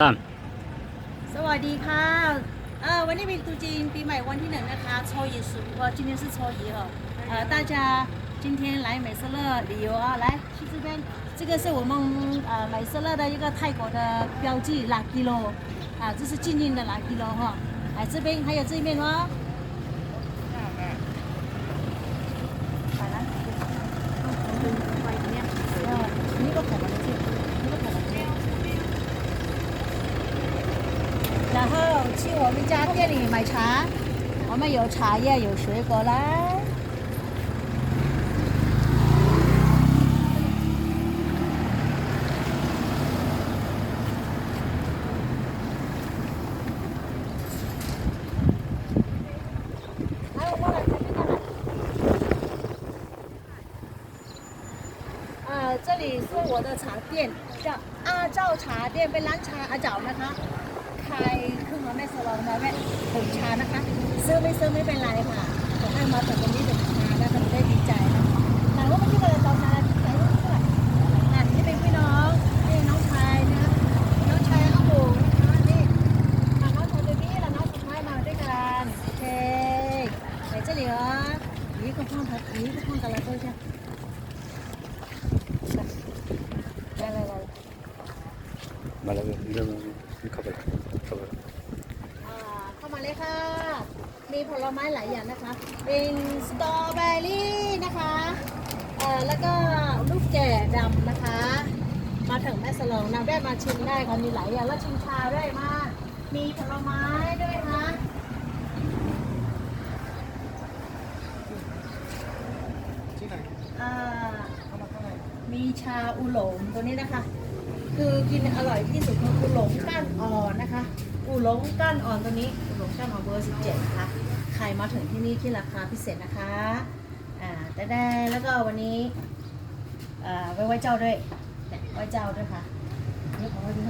สาม สวัสดีค่ะเอ่อวันนี้เป็นตรุษจีนปีใหม่วันที่หนึ่งนะคะ抽一十呃今天是抽一哈呃大家今天来美色乐旅游啊来去这边这个是我们呃美色乐的一个泰国的标记 Lucky Lo 啊这是静音的 Lucky Lo 哈来这边还有这边哦好了 然后去我们家店里买茶，我们有茶叶，有水果来。来，我们来这边看看。呃，这里是我的茶店，叫阿照茶店เป็นร้านชาอาเจ้านะ คะ ใครขึ้นมาแม่สลองมาแม่ผมชานะคะ ซื้อไม่ซื้อไม่เป็นไรค่ะขอให้มาแต่ตรงนี้ถึงชานะมันได้ดีใจนะถามว่ามันที่กระจองชาที่ไหนรู้เท่าไหร่นั่นนี่เป็นพี่น้องนี่น้องชายนะน้องชายน้องหมูนะคะนี่ทางน้องชายตัวนี้และน้องสุดท้ายมาด้วยกันโอเคไหน这里哦一个放它一个放过来坐一下来来来来 มาแล้วเรื่อง เข้าไปเข้าไปอ่าเข้ามาเลยค่ะ มีผลไม้หลายอย่างนะคะ เป็นสตรอเบอรี่นะคะเอ่อแล้วก็ลูกแก่ดำนะคะ มาถึงแม่สลองนะแวะมาชิมได้ค่ะมีหลายอย่างแล้วชิมชาด้วยมากมีผลไม้ด้วยนะอ่ามีชาอุหลงตัวนี้นะคะ คือกินอร่อยที่สุดคืออุหลงก้านอ่อนนะคะอุหลงก้านอ่อนตัวนี้อุหลงก้านอ่อนเบอร์ 17 นะคะ ใครมาถึงที่นี่ที่ราคาพิเศษนะคะ อ่าแต่ได้แล้วก็วันนี้ อ่าไว้ไว้เจ้าด้วยเนี่ยไว้เจ้าด้วยค่ะนี่ของไว้ดู